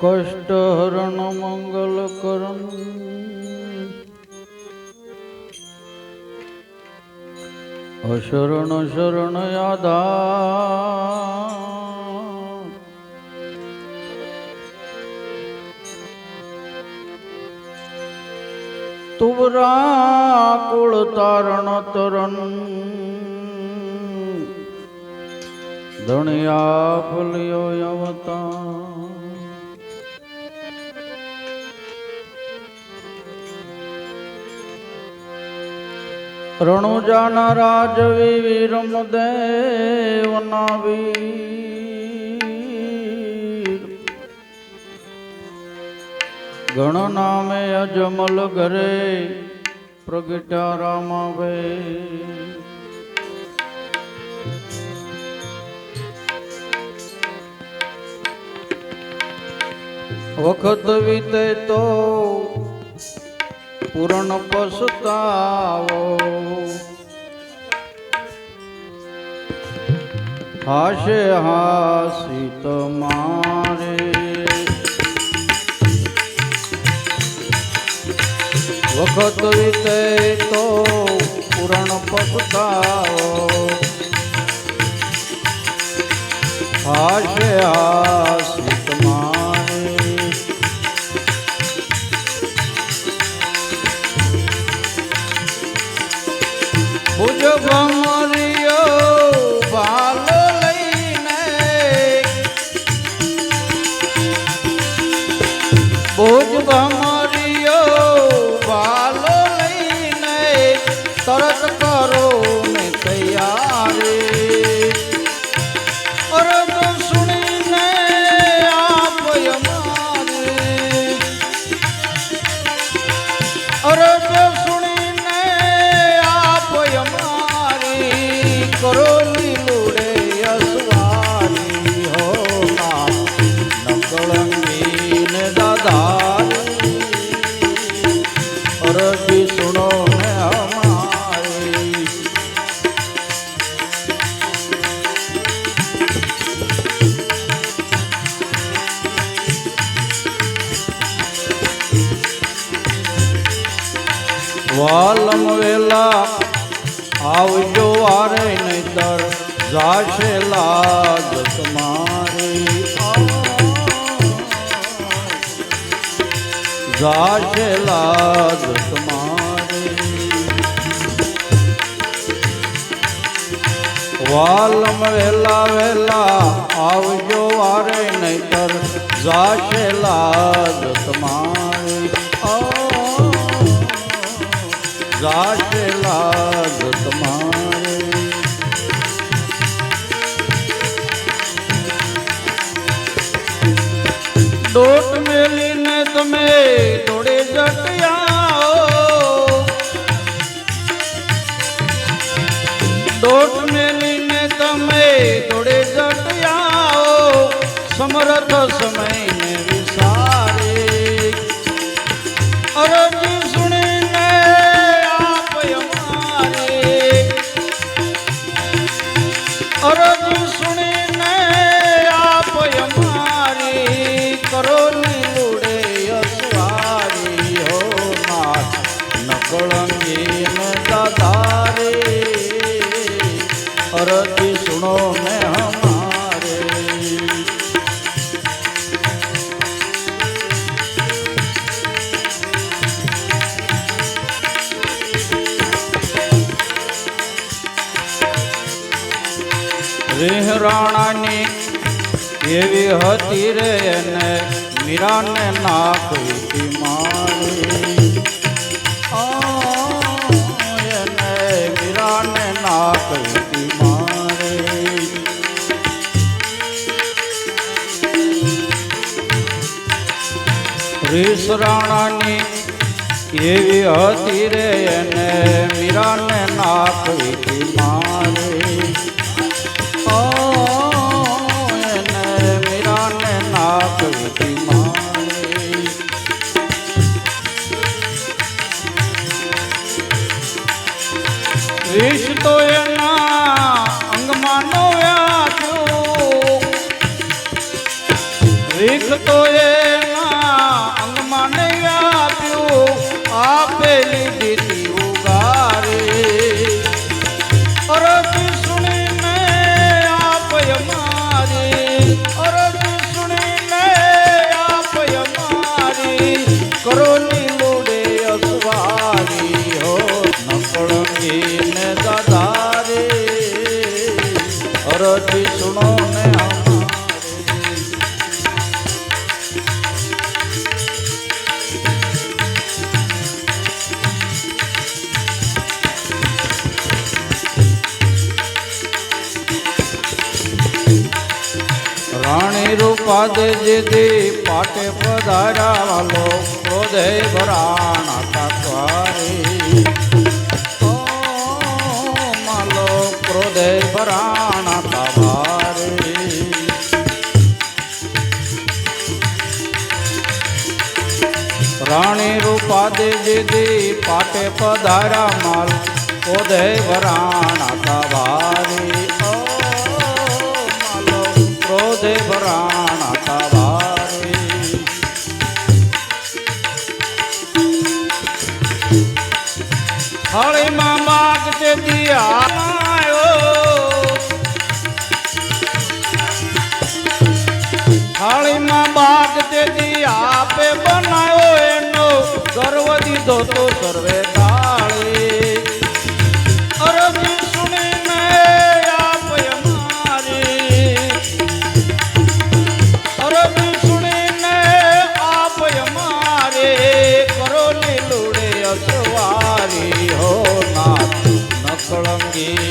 કષ્ટ હરણ મંગલ કરમ અશરણ શરણ યાદા. તુવરા કુળ તારણ તરણ. ધણિયા ફલ્યો અવતા રણુજાના રાજવી વીરમ દેવના ગણ નામે અજમલ ઘરે પ્રગટ્યા રામાવે. વખત વીતે તો પૂર્ણ પસતાવો. હાશે હાસી તમારે વખત વિતે તો પૂર્ણ પસતાવો હાશે હાસી તમારે ભુજ ભમરિયો નકળંગી ને દાદારી અરબી સુણો ને આવજો વારે નહીતર જાશે લાજ તમારી. જાશે લાજ તમારે. વાલમ વેલા વેલા આવજો વારે, નહીતર જાશે લાજ તમારે. જાશે લાજ તમારે. તમે દોડે જટિયા દોટ મેલીને તમે દોડે જટિયા સમરથ સમયને રેહરાણાની એવી હતી રે એને મીરાને નાખી મારી આ, એને મીરાને નાખી મારી રીસરાણાની એવી હતી રે એને મીરાને નાખી મારી ઓ Isso tô. દે પાટે પધાર્યા વાલો ક્રોધે ભરાણા તાકવારે ઓ માલો ક્રોધે ભરાણા તાવારે રાણી રૂપા દેજે દે પાટે પધારા માલ ક્રોધે ભરાણા તાવારે દીધો તો સર્વે તાળી અરજી સુણીને આપે મારી. અરજી સુણીને આપે મારે. કરો અસવારી હો નાથ નકળંગી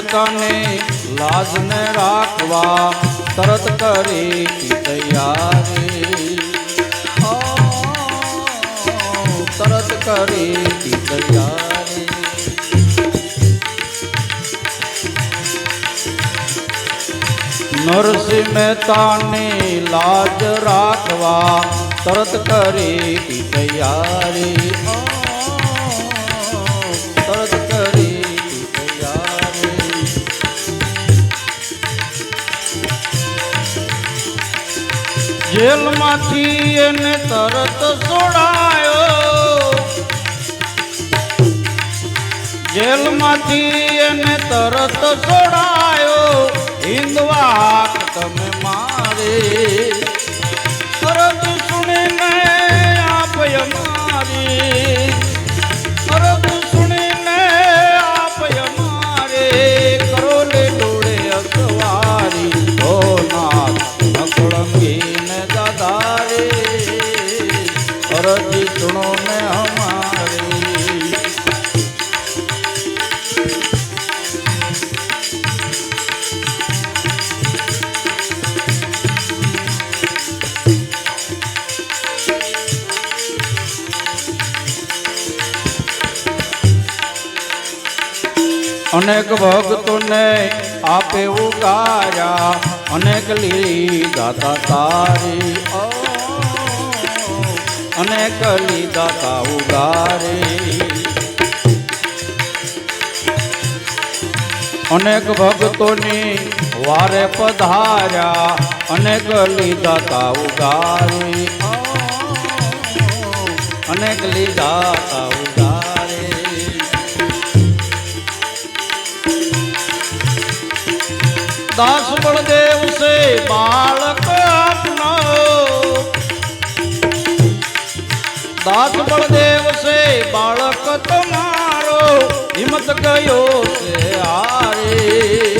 મહેતાની લાજને રાખવા, તરત કરી તૈયારી. તરત કરી તૈયારી. નરસિંહ મહેતાની લાજ રાખવા, તરત કરી તૈયારી. જેલમાંથી એને તરત છોડાયો. જેલમાંથી એને તરત છોડાયો. હિંદવા તમે મારે. તરત સુણીને અનેક ભક્તોને આપે ઉકાર્યા અનેક લીધા તારી અનેક લીધા તા ઉગારી. અનેક ભક્તોની વારે પધાર્યા, અનેક લીધા તા ઉગારી અનેક લીધા તા દાસ બળદેવ સે બાળક આપનો દાસ બળદેવ સે બાળક તમારો. હિંમત ગયો છે હારે.